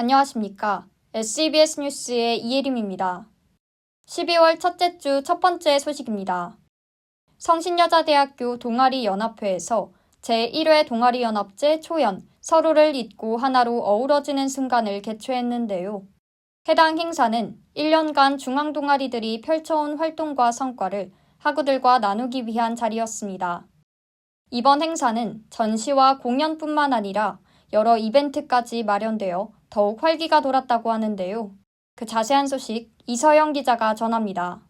안녕하십니까. SCBS 뉴스의 이예림입니다. 12월 첫째 주 첫 번째 소식입니다. 성신여자대학교 동아리연합회에서 제1회 동아리연합제 초연 서로를 잇고 하나로 어우러지는 순간을 개최했는데요. 해당 행사는 1년간 중앙동아리들이 펼쳐온 활동과 성과를 학우들과 나누기 위한 자리였습니다. 이번 행사는 전시와 공연뿐만 아니라 여러 이벤트까지 마련되어 더욱 활기가 돌았다고 하는데요. 그 자세한 소식 이서영 기자가 전합니다.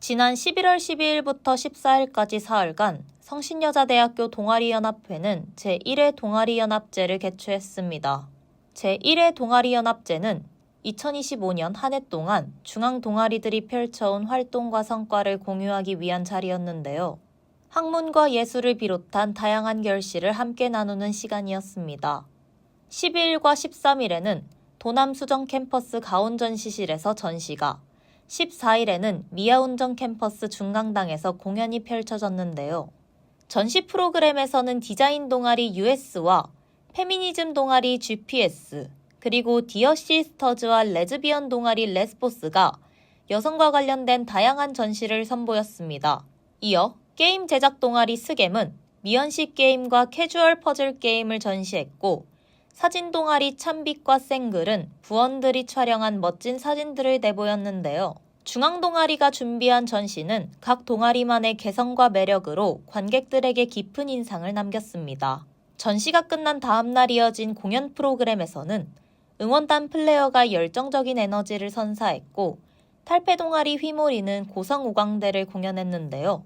지난 11월 12일부터 14일까지 사흘간 성신여자대학교 동아리연합회는 제1회 동아리연합제를 개최했습니다. 제1회 동아리연합제는 2025년 한 해 동안 중앙 동아리들이 펼쳐온 활동과 성과를 공유하기 위한 자리였는데요. 학문과 예술을 비롯한 다양한 결실을 함께 나누는 시간이었습니다. 12일과 13일에는 도남수정 캠퍼스 가온전시실에서 전시가, 14일에는 미아운전 캠퍼스 중강당에서 공연이 펼쳐졌는데요. 전시 프로그램에서는 디자인 동아리 US와 페미니즘 동아리 GPS, 그리고 디어 시스터즈와 레즈비언 동아리 레스포스가 여성과 관련된 다양한 전시를 선보였습니다. 이어 게임 제작 동아리 스겜은 미연식 게임과 캐주얼 퍼즐 게임을 전시했고 사진 동아리 참빛과 생글은 부원들이 촬영한 멋진 사진들을 내보였는데요. 중앙 동아리가 준비한 전시는 각 동아리만의 개성과 매력으로 관객들에게 깊은 인상을 남겼습니다. 전시가 끝난 다음 날 이어진 공연 프로그램에서는 응원단 플레이어가 열정적인 에너지를 선사했고 탈패 동아리 휘몰이는 고성 우광대를 공연했는데요.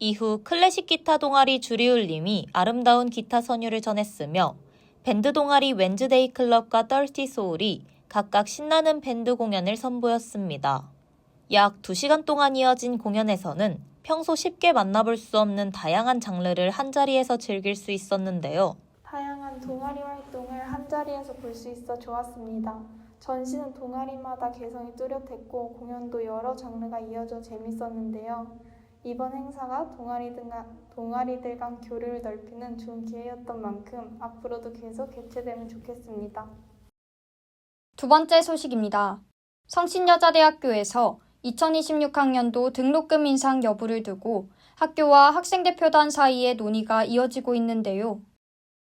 이후 클래식 기타 동아리 주리울님이 아름다운 기타 선율을 전했으며 밴드 동아리 웬즈데이 클럽과 떨티 소울이 각각 신나는 밴드 공연을 선보였습니다. 약 2시간 동안 이어진 공연에서는 평소 쉽게 만나볼 수 없는 다양한 장르를 한자리에서 즐길 수 있었는데요. 다양한 동아리 활동을 한자리에서 볼 수 있어 좋았습니다. 전시는 동아리마다 개성이 뚜렷했고 공연도 여러 장르가 이어져 재밌었는데요. 이번 행사가 동아리들 간, 동아리들 간 교류를 넓히는 좋은 기회였던 만큼 앞으로도 계속 개최되면 좋겠습니다. 두 번째 소식입니다. 성신여자대학교에서 2026학년도 등록금 인상 여부를 두고 학교와 학생대표단 사이의 논의가 이어지고 있는데요.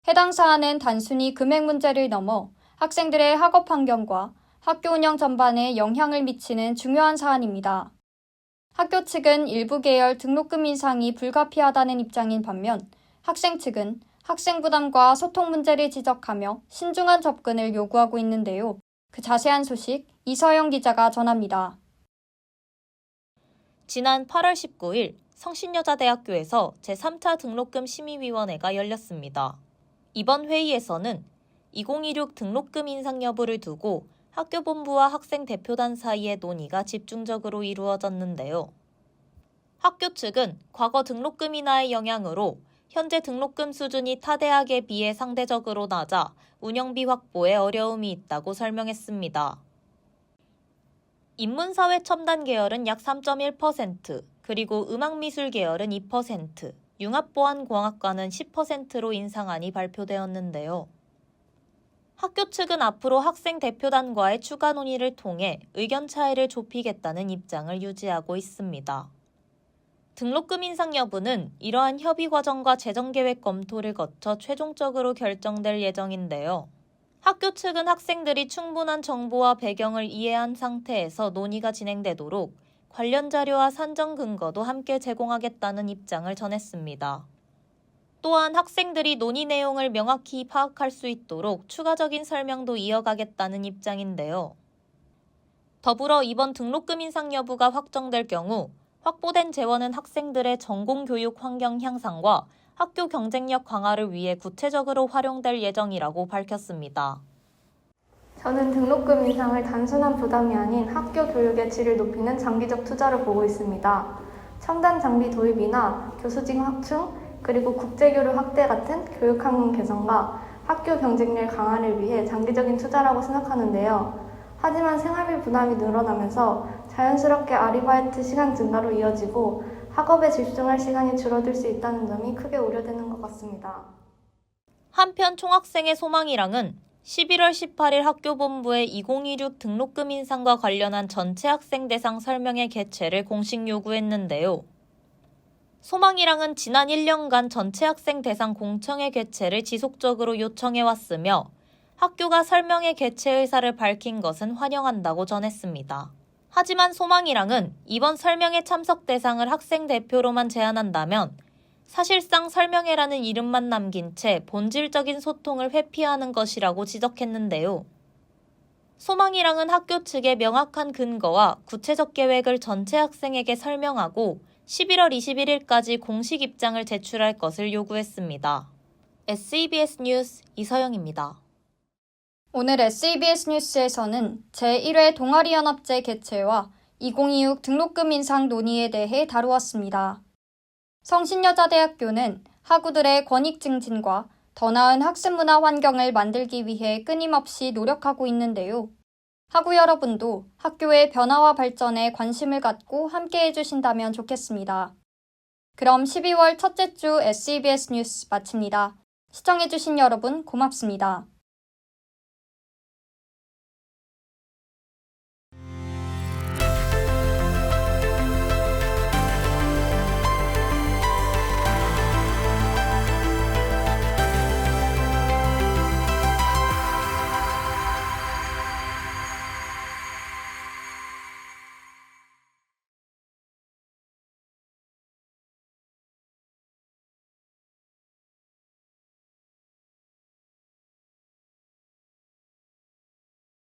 해당 사안은 단순히 금액 문제를 넘어 학생들의 학업 환경과 학교 운영 전반에 영향을 미치는 중요한 사안입니다. 학교 측은 일부 계열 등록금 인상이 불가피하다는 입장인 반면 학생 측은 학생 부담과 소통 문제를 지적하며 신중한 접근을 요구하고 있는데요. 그 자세한 소식 이서영 기자가 전합니다. 지난 8월 19일 성신여자대학교에서 제3차 등록금 심의위원회가 열렸습니다. 이번 회의에서는 2026 등록금 인상 여부를 두고 학교 본부와 학생 대표단 사이의 논의가 집중적으로 이루어졌는데요. 학교 측은 과거 등록금 인하의 영향으로 현재 등록금 수준이 타 대학에 비해 상대적으로 낮아 운영비 확보에 어려움이 있다고 설명했습니다. 인문사회 첨단 계열은 약 3.1%, 그리고 음악미술 계열은 2%, 융합보안공학과는 10%로 인상안이 발표되었는데요. 학교 측은 앞으로 학생 대표단과의 추가 논의를 통해 의견 차이를 좁히겠다는 입장을 유지하고 있습니다. 등록금 인상 여부는 이러한 협의 과정과 재정 계획 검토를 거쳐 최종적으로 결정될 예정인데요. 학교 측은 학생들이 충분한 정보와 배경을 이해한 상태에서 논의가 진행되도록 관련 자료와 산정 근거도 함께 제공하겠다는 입장을 전했습니다. 또한 학생들이 논의 내용을 명확히 파악할 수 있도록 추가적인 설명도 이어가겠다는 입장인데요. 더불어 이번 등록금 인상 여부가 확정될 경우 확보된 재원은 학생들의 전공 교육 환경 향상과 학교 경쟁력 강화를 위해 구체적으로 활용될 예정이라고 밝혔습니다. 저는 등록금 인상을 단순한 부담이 아닌 학교 교육의 질을 높이는 장기적 투자로 보고 있습니다. 첨단 장비 도입이나 교수직 확충, 그리고 국제교류 확대 같은 교육 환경 개선과 학교 경쟁력 강화를 위해 장기적인 투자라고 생각하는데요. 하지만 생활비 부담이 늘어나면서 자연스럽게 아르바이트 시간 증가로 이어지고 학업에 집중할 시간이 줄어들 수 있다는 점이 크게 우려되는 것 같습니다. 한편 총학생의 소망이랑은 11월 18일 학교본부에 2026 등록금 인상과 관련한 전체 학생 대상 설명회 개최를 공식 요구했는데요. 소망이랑은 지난 1년간 전체 학생 대상 공청회 개최를 지속적으로 요청해 왔으며 학교가 설명회 개최 의사를 밝힌 것은 환영한다고 전했습니다. 하지만 소망이랑은 이번 설명회 참석 대상을 학생 대표로만 제한한다면 사실상 설명회라는 이름만 남긴 채 본질적인 소통을 회피하는 것이라고 지적했는데요. 소망이랑은 학교 측의 명확한 근거와 구체적 계획을 전체 학생에게 설명하고 11월 21일까지 공식 입장을 제출할 것을 요구했습니다. SEBS 뉴스 이서영입니다. 오늘 SEBS 뉴스에서는 제1회 동아리연합제 개최와 2026 등록금 인상 논의에 대해 다루었습니다. 성신여자대학교는 학우들의 권익 증진과 더 나은 학습 문화 환경을 만들기 위해 끊임없이 노력하고 있는데요. 학우 여러분도 학교의 변화와 발전에 관심을 갖고 함께 해주신다면 좋겠습니다. 그럼 12월 첫째 주 SEBS 뉴스 마칩니다. 시청해주신 여러분 고맙습니다.